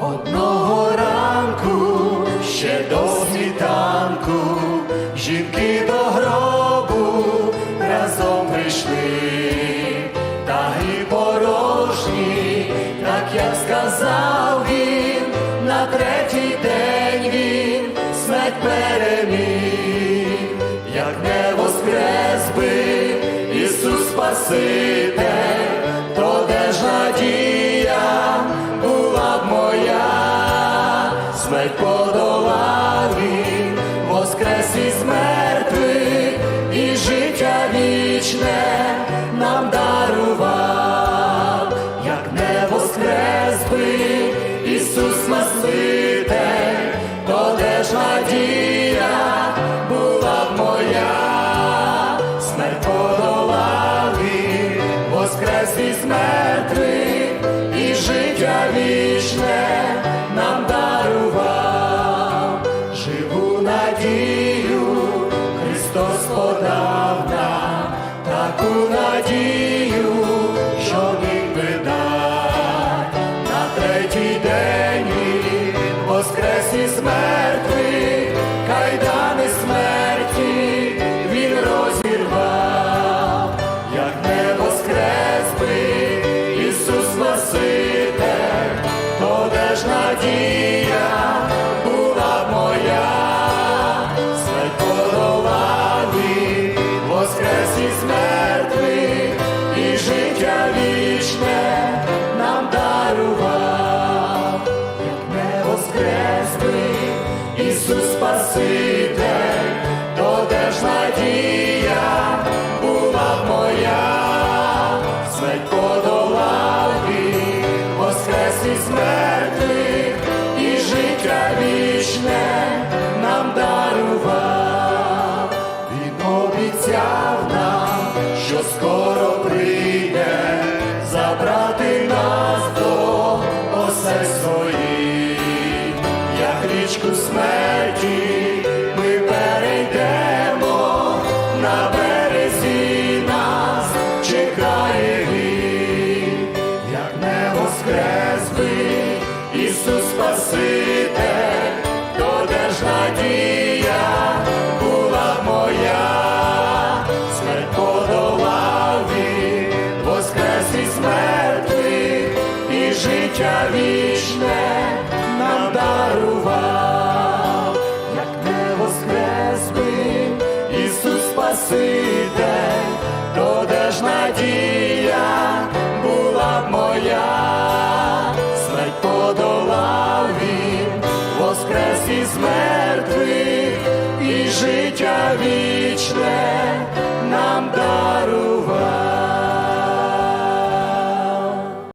Одного ранку ще до світанку жінки до гробу разом прийшли, та і порожні, так як сказав він, на третій день він смерть переміг, як не воскрес би Ісус Спаситель. Він, воскрес із мертвих, і життя вічне нам дарував, як не воскрес би Ісус Спаситель, то де ж надія була б моя, смерть подолав він, воскрес із мертвих, і життя вічне таку надію, що дать на третій день воскрес із мертвих, кайдани смерті він розірвав, як не воскрес би Ісус Спаситель, то де надія була моя, Ісус Спаситель, то де була моя, смерть подолав він, воскрес із мертвих, і життя вічне нам дарував, він обіцяв нам, що скоро річку смерті ми перейдемо. На березі нас чекає як не воскрес би Ісус Спаситель, то де ж була моя, смерть подолав він, воскрес із мертвих, і життя вічне Спаситель, то де ж надія була б моя, смерть подолав він, воскрес із мертвих, і життя вічне